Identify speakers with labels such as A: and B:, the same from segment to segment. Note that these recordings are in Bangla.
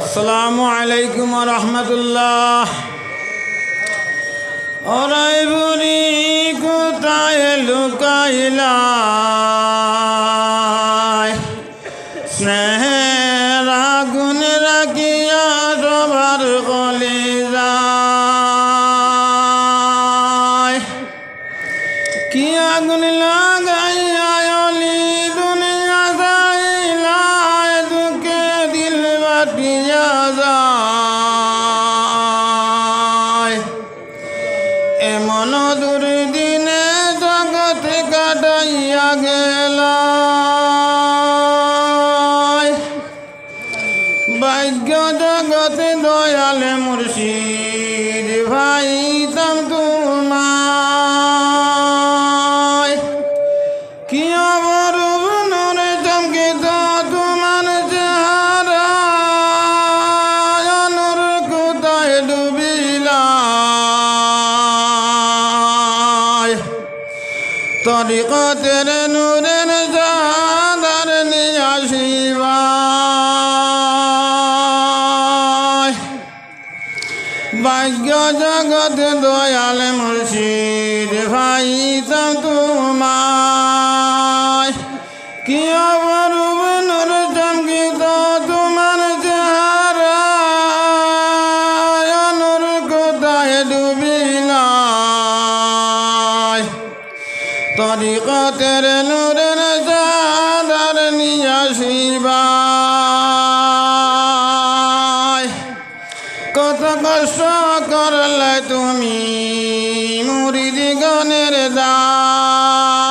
A: আসসালামু আলাইকুম রহমতুল্লাহ। ওরাই বুড়ি কোথায় লুকাইলাই স্নেহের আগুন রাখিয়া সবার কলি যায়। কি আগুন লাগাইয়া যায়। এমন দুর্দিনে জগৎ কাটাইয়া গেল ভাগ্য জগতে দয়ালে মুর্শিদ তরিকতের নূরের জাদার নিয়াসিবায় ভাগ্য জগৎ দয়াল মুর্শিদ ভাই তাম তোমায়। কি অপরূপ তরিকতের নূরের চাঁদার নিয়াসিবায় কত কষ্ট করলে তুমি মুরিদি গনের দায়।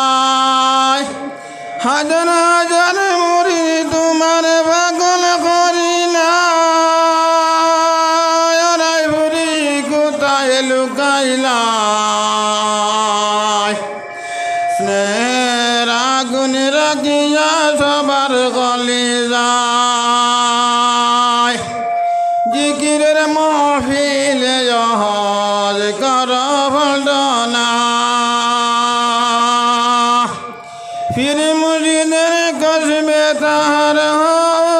A: হাজার হাজার মুড়ি তোমার পাগল করিলা বুড়ি, কোথায় লুকাইলা? আগুন রাখিয়া সবার গলি যায়। জিকিরের জহজ কর ভটনা ফির মুরিদের কসবে তাহার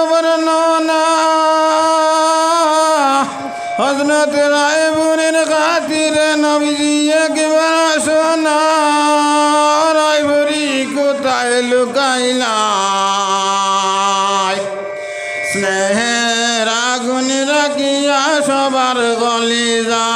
A: বর্ণনা। হজরত রায়পুরের খাতিরে নবীজি একবার স্নেহের আগুন রাখিয়া সবার গলি যা